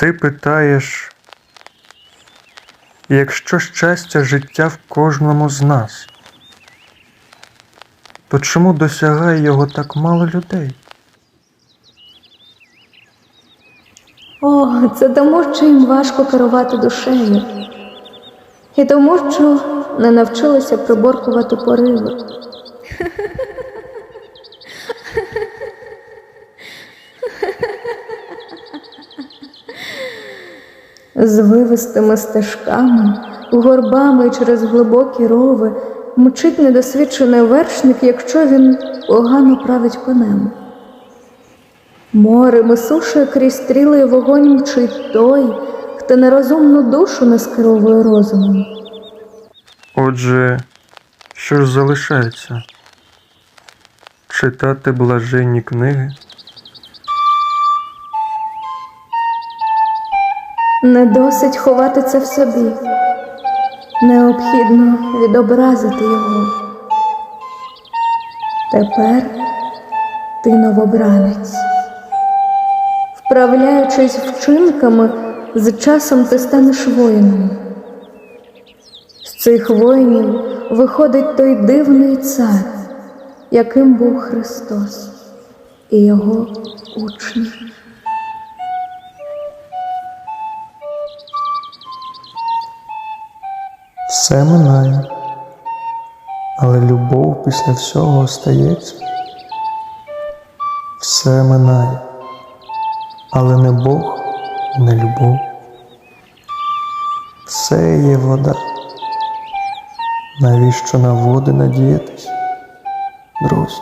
Ти питаєш, якщо щастя життя в кожному з нас, то чому досягає його так мало людей? О, це тому, що їм важко керувати душею. І тому, що не навчилися приборкувати пориви. З вивистими стежками, горбами через глибокі рови мчить недосвідчений вершник, якщо він погано править конем. Морем і сушею крізь стріли вогонь мчить той, хто нерозумну душу не скеровує розумом. Отже, що ж залишається? Читати блаженні книги? Не досить ховати це в собі. Необхідно відобразити його. Тепер ти новобранець. Вправляючись вчинками, з часом ти станеш воїном. З цих воїнів виходить той дивний цар, яким був Христос і його учні. Все минає, але любов після всього остається. Все минає, але не Бог, не любов. Все є вода. Навіщо на води надіятись, друзі?